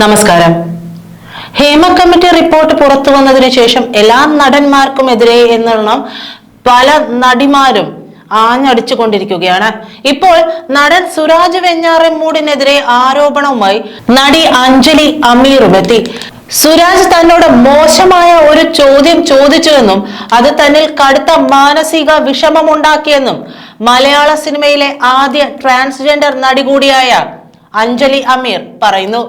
നമസ്കാരം. Hema committee report പുറത്തു വന്നതിന് ശേഷം എല്ലാ നടന്മാർക്കും എതിരെ എന്നെണ്ണം പല നടിമാരും ആഞ്ഞടിച്ചുകൊണ്ടിരിക്കുകയാണ്. ഇപ്പോൾ നടൻ സുരാജ് വെഞ്ഞാറമ്മൂടിനെതിരെ ആരോപണവുമായി നടി അഞ്ജലി അമീറും എത്തി സുരാജ് തന്നോട് മോശമായ ഒരു ചോദ്യം ചോദിച്ചുവെന്നും അത് തന്നിൽ കടുത്ത മാനസിക വിഷമമുണ്ടാക്കിയെന്നും മലയാള സിനിമയിലെ ആദ്യ ട്രാൻസ്ജെൻഡർ നടി കൂടിയായ അഞ്ജലി അമീർ പറയുന്നു.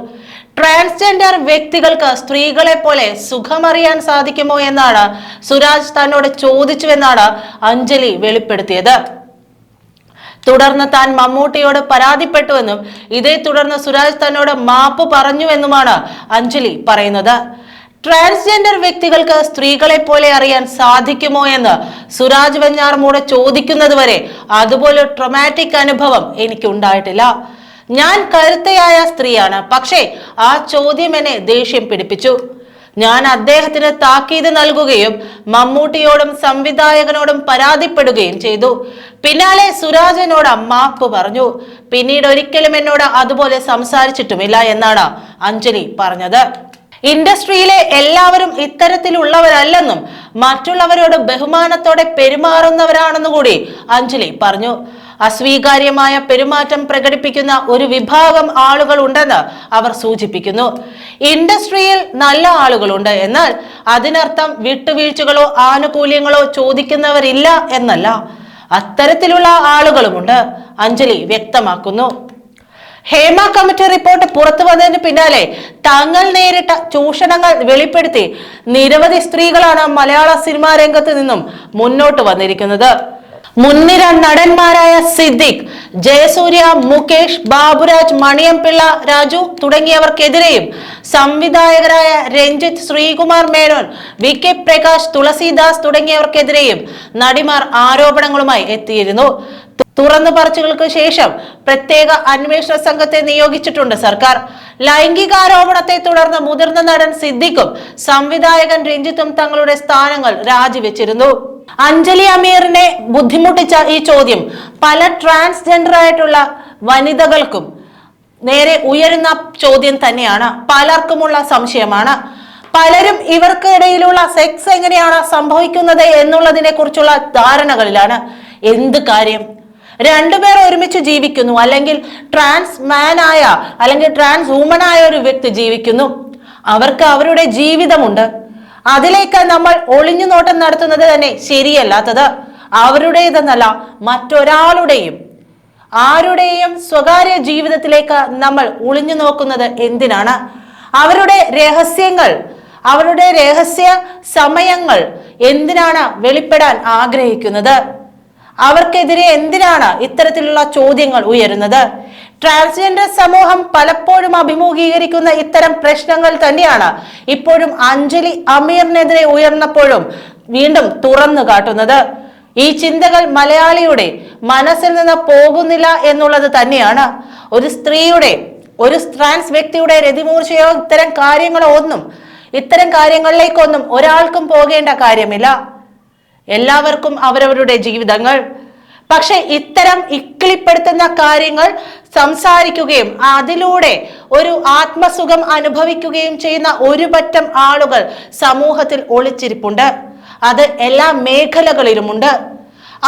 ട്രാൻസ്ജെൻഡർ വ്യക്തികൾക്ക് സ്ത്രീകളെ പോലെ സുഖമറിയാൻ സാധിക്കുമോ എന്നാണ് സുരാജ് തന്നോട് ചോദിച്ചുവെന്നാണ് അഞ്ജലി വെളിപ്പെടുത്തിയത്. തുടർന്ന് താൻ മമ്മൂട്ടിയോട് പരാതിപ്പെട്ടുവെന്നും ഇതേ തുടർന്ന് സുരാജ് തന്നോട് മാപ്പ് പറഞ്ഞുവെന്നുമാണ് അഞ്ജലി പറയുന്നത്. ട്രാൻസ്ജെൻഡർ വ്യക്തികൾക്ക് സ്ത്രീകളെ പോലെ അറിയാൻ സാധിക്കുമോ എന്ന് സുരാജ് വെഞ്ഞാറമൂട് ചോദിക്കുന്നത് വരെ അതുപോലെ ട്രൊമാറ്റിക് അനുഭവം എനിക്കുണ്ടായിട്ടില്ല. ഞാൻ കരുത്തയായ സ്ത്രീയാണ്. പക്ഷേ ആ ചോദ്യം എന്നെ ദേഷ്യം പിടിപ്പിച്ചു. ഞാൻ അദ്ദേഹത്തിന് താക്കീത് നൽകുകയും മമ്മൂട്ടിയോടും സംവിധായകനോടും പരാതിപ്പെടുകയും ചെയ്തു. പിന്നാലെ സുരാജനോട് മാപ്പ് പറഞ്ഞു പിന്നീട് ഒരിക്കലും എന്നോട് അതുപോലെ സംസാരിച്ചിട്ടുമില്ല എന്നാണ് അഞ്ജലി പറഞ്ഞത്. ഇൻഡസ്ട്രിയിലെ എല്ലാവരും ഇത്തരത്തിലുള്ളവരല്ലെന്നും മറ്റുള്ളവരോട് ബഹുമാനത്തോടെ പെരുമാറുന്നവരാണെന്നു കൂടി അഞ്ജലി പറഞ്ഞു. അസ്വീകാര്യമായ പെരുമാറ്റം പ്രകടിപ്പിക്കുന്ന ഒരു വിഭാഗം ആളുകൾ ഉണ്ടെന്ന് അവർ സൂചിപ്പിക്കുന്നു. ഇൻഡസ്ട്രിയിൽ നല്ല ആളുകളുണ്ട്. എന്നാൽ അതിനർത്ഥം വിട്ടുവീഴ്ചകളോ ആനുകൂല്യങ്ങളോ ചോദിക്കുന്നവരില്ല എന്നല്ല. അത്തരത്തിലുള്ള ആളുകളുമുണ്ട്. അഞ്ജലി വ്യക്തമാക്കുന്നു. ഹേമ കമ്മിറ്റി റിപ്പോർട്ട് പുറത്തു വന്നതിന് പിന്നാലെ തങ്ങൾ നേരിട്ട ചൂഷണങ്ങൾ വെളിപ്പെടുത്തി നിരവധി സ്ത്രീകളാണ് മലയാള സിനിമാ രംഗത്ത് നിന്നും മുന്നോട്ട് വന്നിരിക്കുന്നത്. മുൻനിര നടന്മാരായ സിദ്ദിഖ് ജയസൂര്യ മുകേഷ് ബാബുരാജ് മണിയംപിള്ള രാജു തുടങ്ങിയവർക്കെതിരെയും സംവിധായകരായ രഞ്ജിത്ത് ശ്രീകുമാർ മേനോൻ വി കെ പ്രകാശ് തുളസീദാസ് തുടങ്ങിയവർക്കെതിരെയും നടിമാർ ആരോപണങ്ങളുമായി എത്തിയിരുന്നു. തുറന്നു പറച്ചുകൾക്ക് ശേഷം പ്രത്യേക അന്വേഷണ സംഘത്തെ നിയോഗിച്ചിട്ടുണ്ട് സർക്കാർ. ലൈംഗികാരോപണത്തെ തുടർന്ന് മുതിർന്ന നടൻ സിദ്ദിഖും സംവിധായകൻ രഞ്ജിത്തും തങ്ങളുടെ സ്ഥാനങ്ങൾ രാജിവെച്ചിരുന്നു. അഞ്ജലി അമീറിനെ ബുദ്ധിമുട്ടിച്ച ഈ ചോദ്യം പല ട്രാൻസ്ജെൻഡർ ആയിട്ടുള്ള വനിതകൾക്കും നേരെ ഉയരുന്ന ചോദ്യം തന്നെയാണ്. പലർക്കുമുള്ള സംശയമാണ്. പലരും ഇവർക്കിടയിലുള്ള സെക്സ് എങ്ങനെയാണ് സംഭവിക്കുന്നത് എന്നുള്ളതിനെ കുറിച്ചുള്ള ധാരണകളിലാണ്. എന്ത് കാര്യം? രണ്ടുപേർ ഒരുമിച്ച് ജീവിക്കുന്നു. അല്ലെങ്കിൽ ട്രാൻസ് മാൻ ആയ അല്ലെങ്കിൽ ട്രാൻസ് വുമൺ ആയ ഒരു വ്യക്തി ജീവിക്കുന്നു. അവർക്ക് അവരുടെ ജീവിതമുണ്ട്. അതിലേക്ക് നമ്മൾ ഒളിഞ്ഞു നോട്ടം നടത്തുന്നത് തന്നെ ശരിയല്ലാത്തത്. അവരുടേതെന്നല്ല മറ്റൊരാളുടെയും ആരുടെയും സ്വകാര്യ ജീവിതത്തിലേക്ക് നമ്മൾ ഒളിഞ്ഞു നോക്കുന്നത് എന്തിനാണ്? അവരുടെ രഹസ്യങ്ങൾ അവരുടെ രഹസ്യ സമയങ്ങൾ എന്തിനാണ് വെളിപ്പെടാൻ ആഗ്രഹിക്കുന്നത്? അവർക്കെതിരെ എന്തിനാണ് ഇത്തരത്തിലുള്ള ചോദ്യങ്ങൾ ഉയരുന്നത്? ട്രാൻസ്ജെൻഡർ സമൂഹം പലപ്പോഴും അഭിമുഖീകരിക്കുന്ന ഇത്തരം പ്രശ്നങ്ങൾ തന്നെയാണ് ഇപ്പോഴും അഞ്ജലി അമീറിനെതിരെ ഉയർന്നപ്പോഴും വീണ്ടും തുറന്നു കാട്ടുന്നത്. ഈ ചിന്തകൾ മലയാളിയുടെ മനസ്സിൽ നിന്ന് പോകുന്നില്ല എന്നുള്ളത് തന്നെയാണ്. ഒരു സ്ത്രീയുടെ ഒരു ട്രാൻസ് വ്യക്തിയുടെ രതിമൂർച്ചയോ ഇത്തരം കാര്യങ്ങളോ ഒന്നും ഇത്തരം കാര്യങ്ങളിലേക്കൊന്നും ഒരാൾക്കും പോകേണ്ട കാര്യമില്ല. എല്ലാവർക്കും അവരവരുടെ ജീവിതങ്ങൾ. പക്ഷെ ഇത്തരം ഇക്കിളിപ്പെടുത്തുന്ന കാര്യങ്ങൾ സംസാരിക്കുകയും അതിലൂടെ ഒരു ആത്മസുഖം അനുഭവിക്കുകയും ചെയ്യുന്ന ഒരു പറ്റം ആളുകൾ സമൂഹത്തിൽ ഒളിച്ചിരിപ്പുണ്ട്. അത് എല്ലാ മേഖലകളിലുമുണ്ട്.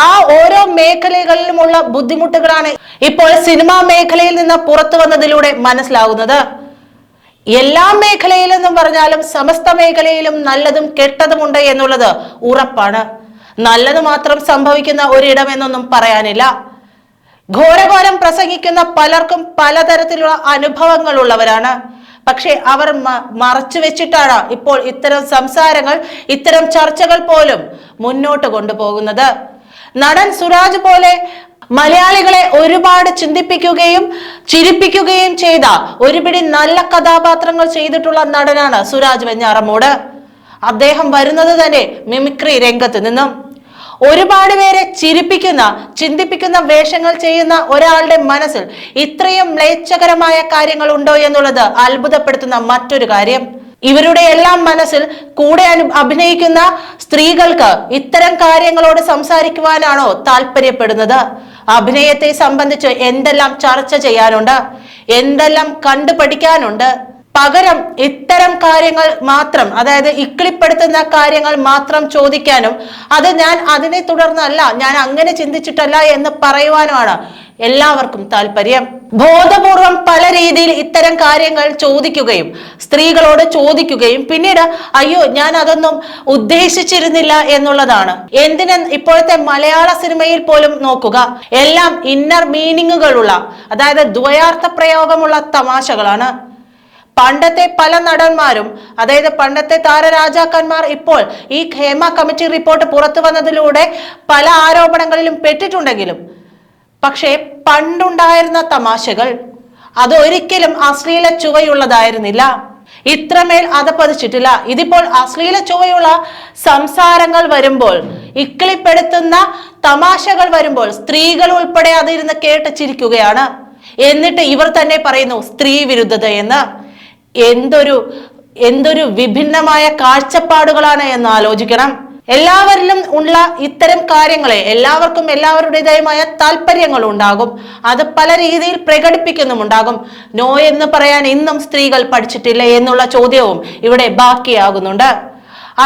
ആ ഓരോ മേഖലകളിലുമുള്ള ബുദ്ധിമുട്ടുകളാണ് ഇപ്പോൾ സിനിമാ മേഖലയിൽ നിന്ന് പുറത്തു വന്നതിലൂടെ മനസ്സിലാകുന്നത് എല്ലാ മേഖലയിലെന്നും പറഞ്ഞാലും സമസ്ത മേഖലയിലും നല്ലതും കെട്ടതുമുണ്ട് എന്നുള്ളത് ഉറപ്പാണ്. നല്ലത് മാത്രം സംഭവിക്കുന്ന ഒരിടമെന്നൊന്നും പറയാനില്ല. ഘോരഘോരം പ്രസംഗിക്കുന്ന പലർക്കും പലതരത്തിലുള്ള അനുഭവങ്ങൾ ഉള്ളവരാണ് പക്ഷെ അവർ മറച്ചു വെച്ചിട്ടാണ് ഇപ്പോൾ ഇത്തരം സംസാരങ്ങൾ ഇത്തരം ചർച്ചകൾ പോലും മുന്നോട്ട് കൊണ്ടുപോകുന്നത്. നടൻ സുരാജ് പോലെ മലയാളികളെ ഒരുപാട് ചിന്തിപ്പിക്കുകയും ചിരിപ്പിക്കുകയും ചെയ്ത ഒരുപിടി നല്ല കഥാപാത്രങ്ങൾ ചെയ്തിട്ടുള്ള നടനാണ് സുരാജ് വെഞ്ഞാറമ്മൂട് അദ്ദേഹം വരുന്നത് തന്നെ മിമിക്രി രംഗത്ത് നിന്നും. ഒരുപാട് പേരെ ചിരിപ്പിക്കുന്ന ചിന്തിപ്പിക്കുന്ന വേഷങ്ങൾ ചെയ്യുന്ന ഒരാളുടെ മനസ്സിൽ ഇത്രയും മ്ലേച്ഛകരമായ കാര്യങ്ങൾ ഉണ്ടോ എന്നുള്ളത് അത്ഭുതപ്പെടുത്തുന്ന മറ്റൊരു കാര്യം. ഇവരുടെ എല്ലാം മനസ്സിൽ കൂടെ അഭിനയിക്കുന്ന സ്ത്രീകൾക്ക് ഇത്തരം കാര്യങ്ങളോട് സംസാരിക്കുവാനാണോ താല്പര്യപ്പെടുന്നത്? അഭിനയത്തെ സംബന്ധിച്ച് എന്തെല്ലാം ചർച്ച ചെയ്യാനുണ്ട്? എന്തെല്ലാം കണ്ടു പഠിക്കാനുണ്ട് പകരം ഇത്തരം കാര്യങ്ങൾ മാത്രം അതായത് ഇക്കിളിപ്പെടുത്തുന്ന കാര്യങ്ങൾ മാത്രം ചോദിക്കാനും അത് ഞാൻ അതിനെ തുടർന്നല്ല ഞാൻ അങ്ങനെ ചിന്തിച്ചിട്ടല്ല എന്ന് പറയുവാനുമാണ് എല്ലാവർക്കും താല്പര്യം ബോധപൂർവം പല രീതിയിൽ ഇത്തരം കാര്യങ്ങൾ ചോദിക്കുകയും സ്ത്രീകളോട് ചോദിക്കുകയും പിന്നീട് അയ്യോ ഞാൻ അതൊന്നും ഉദ്ദേശിച്ചിരുന്നില്ല എന്നുള്ളതാണ്. എന്തിന് ഇപ്പോഴത്തെ മലയാള സിനിമയിൽ പോലും നോക്കുക. എല്ലാം ഇന്നർ മീനിങ്ങുകളുള്ള അതായത് ദ്വയാർത്ഥ പ്രയോഗമുള്ള തമാശകളാണ്. പണ്ടത്തെ പല നടന്മാരും അതായത് പണ്ടത്തെ താരരാജാക്കന്മാർ ഇപ്പോൾ ഈ ഖേമ കമ്മിറ്റി റിപ്പോർട്ട് പുറത്തു വന്നതിലൂടെ പല ആരോപണങ്ങളിലും പെട്ടിട്ടുണ്ടെങ്കിലും പക്ഷേ പണ്ടുണ്ടായിരുന്ന തമാശകൾ അതൊരിക്കലും അശ്ലീല ചുവയുള്ളതായിരുന്നില്ല. ഇത്രമേൽ അതപ്പതിച്ചിട്ടില്ല ഇതിപ്പോൾ അശ്ലീല ചുവയുള്ള സംസാരങ്ങൾ വരുമ്പോൾ ഇക്കിളിപ്പെടുത്തുന്ന തമാശകൾ വരുമ്പോൾ സ്ത്രീകൾ ഉൾപ്പെടെ അതിരുന്ന് കേട്ട് ചിരിക്കുകയാണ്. എന്നിട്ട് ഇവർ തന്നെ പറയുന്നു സ്ത്രീ വിരുദ്ധത എന്ന്. എന്തൊരു എന്തൊരു വിഭിന്നമായ കാഴ്ചപ്പാടുകളാണ് എന്ന് ആലോചിക്കണം. എല്ലാവരിലും ഉള്ള ഇത്തരം കാര്യങ്ങളെ എല്ലാവർക്കും എല്ലാവരുടേതായ താല്പര്യങ്ങൾ ഉണ്ടാകും. അത് പല രീതിയിൽ പ്രകടിപ്പിക്കുന്നുമുണ്ടാകും നോ എന്ന് പറയാൻ ഇന്നും സ്ത്രീകൾ പഠിച്ചിട്ടില്ല എന്നുള്ള ചോദ്യവും ഇവിടെ ബാക്കിയാകുന്നുണ്ട്.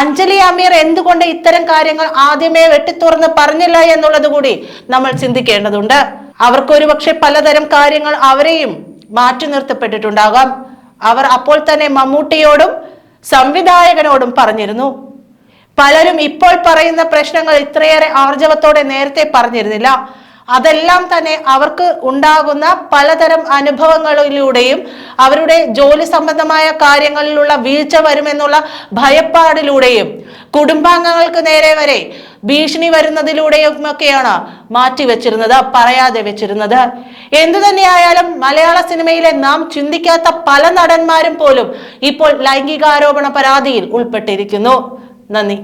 അഞ്ജലി അമീർ എന്തുകൊണ്ട് ഇത്തരം കാര്യങ്ങൾ ആദ്യമേ വെട്ടിത്തുറന്ന് പറഞ്ഞില്ല എന്നുള്ളത് കൂടി നമ്മൾ ചിന്തിക്കേണ്ടതുണ്ട്. അവർക്ക് ഒരുപക്ഷെ പലതരം കാര്യങ്ങൾ അവരെയും മാറ്റി നിർത്തപ്പെട്ടിട്ടുണ്ടാകാം. അവർ അപ്പോൾ തന്നെ മമ്മൂട്ടിയോടും സംവിധായകനോടും പറഞ്ഞിരുന്നു. പലരും ഇപ്പോൾ പറയുന്ന പ്രശ്നങ്ങൾ ഇത്രയേറെ ആർജവത്തോടെ നേരത്തെ പറഞ്ഞിരുന്നില്ല. അതെല്ലാം തന്നെ അവർക്ക് ഉണ്ടാകുന്ന പലതരം അനുഭവങ്ങളിലൂടെയും അവരുടെ ജോലി സംബന്ധമായ കാര്യങ്ങളിലുള്ള വീഴ്ച വരുമെന്നുള്ള ഭയപ്പാടിലൂടെയും കുടുംബാംഗങ്ങൾക്ക് നേരെ വരെ ഭീഷണി മാറ്റി വെച്ചിരുന്നത് പറയാതെ വെച്ചിരുന്നത്. എന്തു തന്നെയായാലും മലയാള സിനിമയിലെ നാം ചിന്തിക്കാത്ത പല നടന്മാരും പോലും ഇപ്പോൾ ലൈംഗികാരോപണ പരാതിയിൽ ഉൾപ്പെട്ടിരിക്കുന്നു. നന്ദി.